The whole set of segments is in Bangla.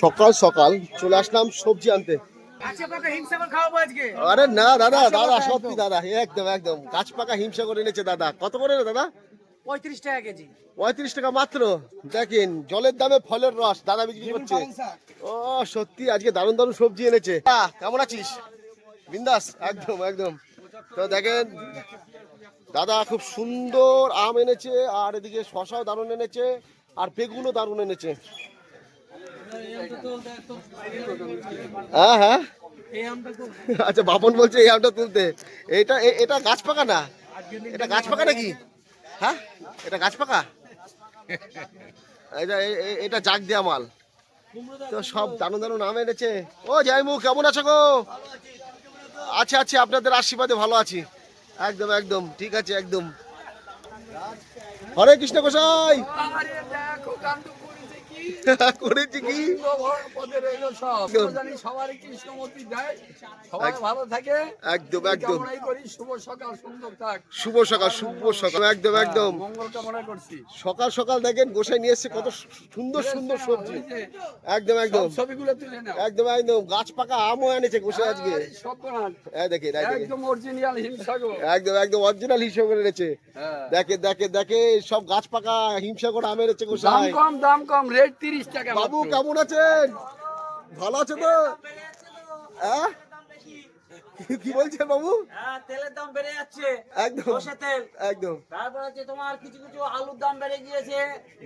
সকাল সকাল চলে আসলাম সবজি আনতে। আরে না দাদা দাদা সত্যি দাদা একদম একদম। গাছ পাকা হিংসা করে এনেছে দাদা। কত করে দাদা? পঁয়ত্রিশ টাকা কেজি। পঁয়ত্রিশ টাকা মাত্র। দেখেন জলের দামে ফলের রস দাদা বিক্রি করছে। ও সত্যি আজকে দারুণ দারুণ সবজি এনেছে। কেমন আছিস? বিন্দাস একদম একদম। তো দেখেন দাদা খুব সুন্দর আম এনেছে আর এদিকে শশাও দারুণ এনেছে আর বেগুনও দারুণ এনেছে। হ্যাঁ হ্যাঁ। আচ্ছা বাপন বলছে এই আমটা তুলতে। এটা এটা গাছ পাকা না? এটা গাছ পাকা নাকি? হ্যাঁ? এটা গাছ পাকা? এটা এটা জাগ দেওয়া মাল। তো সব দারুণ দারুণ নাম এনেছে। ও জাইমু কেমন আছো গো? আচ্ছা আচ্ছা আপনাদের আশীর্বাদে ভালো আছি। একদম একদম ঠিক আছে একদম। হরে কৃষ্ণ গোসাই। করেছে কি করেছি কি? পদে রইল সব। একদম। জানি সবারই কৃষ্ণমূর্তি দেয় সবাই ভালো থাকে। একদম একদম। করি শুভ সকাল সুন্দর থাক। শুভ সকাল শুভ সকাল। একদম একদম। মঙ্গল কামনা করছি। সকাল সকাল দেখেন গোসাই নিয়ে এসছে কত সুন্দর সুন্দর সবজি। একদম একদম। ছবিগুলো তুলে নাও। একদম একদম। গাছ পাকা আমও এনেছে গোসাই আজকে। সব এই একদম অরিজিনাল হিমসাগর। একদম একদম অরিজিনাল হিসেবে করে এনেছে। হ্যাঁ। দেখে দেখে দেখে সব গাছ পাকা হিংসা করে আমের এনেছে দাম গোসাই কম দাম কম রেট তিরিশ টাকা বাবু কেমন আছেন? ভালো আছে তো? হ্যাঁ? কি- বলছেন বাবু? হ্যাঁ তেলের দাম বেড়ে যাচ্ছে। একদম তেল। একদম। তারপর হচ্ছে তোমার কিছু কিছু আলুর দাম বেড়ে গিয়েছে।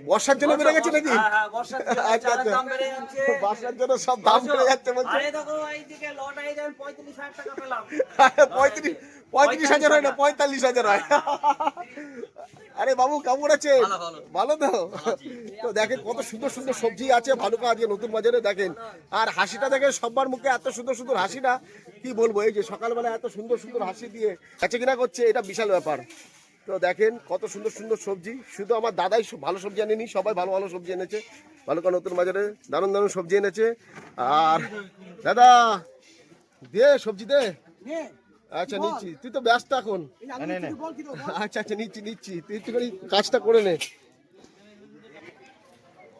বর্ষার জন্য বেড়ে গেছে নাকি? হ্যাঁ, হ্যাঁ, বর্ষার জন্য আচ্ছা, আচ্ছা। দাম বেড়ে যাচ্ছে। বর্ষার জন্য সব দাম বেড়ে যাচ্ছে বলছে। আরে দেখো এইদিকে লটাই দেন টাকা পেলাম। পঁয়ত্রিশ পঁয়ত্রিশ হাজার হয় না পঁয়তাল্লিশ হাজার হয়। আরে বাবু কেমন আছে ভালো তো? তো দেখেন কত সুন্দর সুন্দর সবজি আছে ভালুকা আজকে নতুন বাজারে দেখেন। আর হাসিটা দেখেন সবার মুখে এত সুন্দর সুন্দর হাসিটা কি বলব এই যে সকালবেলা এত সুন্দর সুন্দর হাসি দিয়ে কাছে কিনা করছে এটা বিশাল ব্যাপার। তো দেখেন কত সুন্দর সুন্দর সবজি শুধু আমার দাদাই সব ভালো সবজি আনেনি সবাই ভালো ভালো সবজি এনেছে। ভালুকা নতুন বাজারে দারুণ দারুণ সবজি এনেছে। আর দাদা দে সবজি দে। আচ্ছা নিচ্ছি। তুই তো ব্যস্ত এখন। আচ্ছা আচ্ছা নিচ্ছি নিচ্ছি। তুই একটুখানি কাজটা করে নে।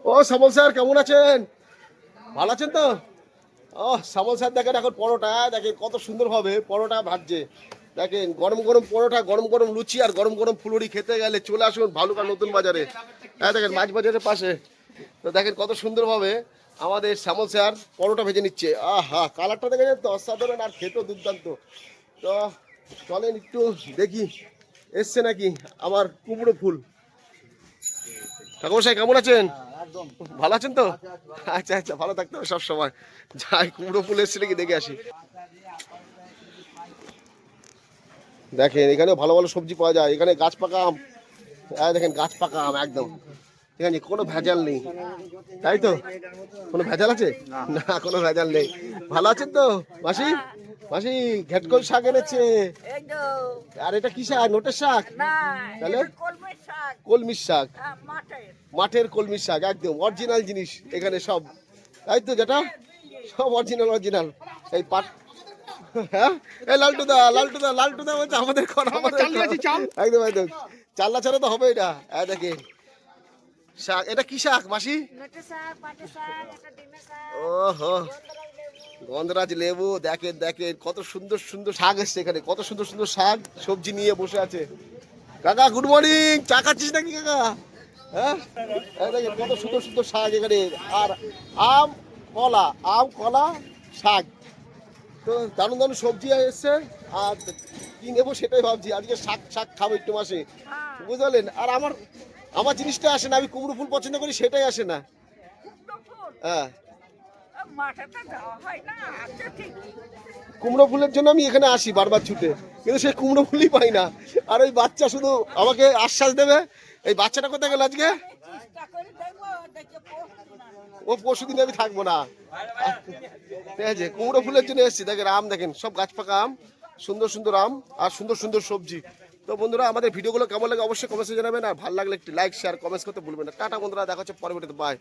ও শ্যামল স্যার কেমন আছেন? ভালো আছেন তো? ও শ্যামল স্যার দেখেন এখন পরোটা, দেখেন কত সুন্দর হবে পরোটা ভাজছে। দেখেন, গরম গরম পরোটা, গরম গরম লুচি আর গরম গরম ফুলুরি খেতে গেলে চলে আসুন ভালুকা নতুন বাজারে। হ্যাঁ দেখেন, মাছ বাজারের পাশে। তো দেখেন কত সুন্দরভাবে আমাদের শ্যামল স্যার পরোটা ভেজে নিচ্ছে। আহা, কালারটা দেখেছেন তো অসাধারণ আর খেতেও দুর্দান্ত। তো চলেন একটু দেখি, এসছে নাকি আমার কুমড়ো ফুল। ঠাকুর সাহেব কেমন আছেন? ভালো আছেন তো? আচ্ছা আচ্ছা ভালো থাকতে হবে সব সময়। যাই কুমড়ো ফুল এসছে নাকি দেখে আসি। দেখেন এখানে ভালো ভালো সবজি পাওয়া যায়। এখানে গাছ পাকা আম। হ্যাঁ দেখেন গাছ পাকা আম একদম। এখানে কোনো ভেজাল নেই। তাই তো? কোনো ভেজাল আছে? না। কোনো ভেজাল নেই। ভালো আছেন তো? মাসি? মাসি ঘেটকল শাক এনেছে। আর এটা কি শাক? নোটের শাক? তাহলে? কলমের শাক। শাক? মাঠের। কলমির শাক একদম। অরিজিনাল জিনিস এখানে সব। তাই তো যেটা সব অরিজিনাল অরিজিনাল এই পাট হ্যাঁ? এই লালটু দা লালটু দা লালটু দা বলছে আমাদের কর। আমাদের একদম একদম। চাল্লা ছাড়া তো হবে এটা হ্যাঁ দেখে শাক এটা কি শাক মাসি? নটে শাক পাটে শাক একটা ডিমের শাক। ওহো। গন্ধরাজ লেবু দেখেন দেখেন কত সুন্দর সুন্দর শাক এসছে এখানে। কত সুন্দর সুন্দর শাক সবজি নিয়ে বসে আছে। কাকা গুড মর্নিং চা খাচ্ছিস নাকি কাকা? হ্যাঁ? দেখেন কত সুন্দর সুন্দর শাক এখানে। আর আম কলা। আম কলা শাক। তো দারুণ দারুণ সবজি এসছে। আর কি নেব সেটাই ভাবছি। আজকে শাক শাক খাব একটু মাসে। বুঝতে পারলেন আর আমার আমার জিনিসটা আসে না আমি কুমড়ো ফুল পছন্দ করি সেটাই আসে না। হ্যাঁ। আহ, যাওয়া হয় না আচ্ছা কুমড়ো ফুলের জন্য আমি এখানে আসি বারবার ছুটে। কিন্তু সেই কুমড়ো ফুলই পাই না। আর ওই বাচ্চা শুধু আমাকে আশ্বাস দেবে এই বাচ্চাটা কোথায় গেল আজকে? ও পরশু দিন আমি থাকব না। ঠিক আছে কুমড়ো ফুলের জন্য এসেছি। দেখেন আম দেখেন সব গাছ পাকা আম সুন্দর সুন্দর আম আর সুন্দর সুন্দর সবজি। তো বন্ধুরা আমাদের ভিডিওগুলো কেমন লাগে অবশ্যই কমেন্টে জানাবেন। আর ভালো লাগলে একটি লাইক শেয়ার কমেন্টস করতে ভুলবেন না। টাটা বন্ধুরা দেখা হচ্ছে পরবর্তীতে। বাই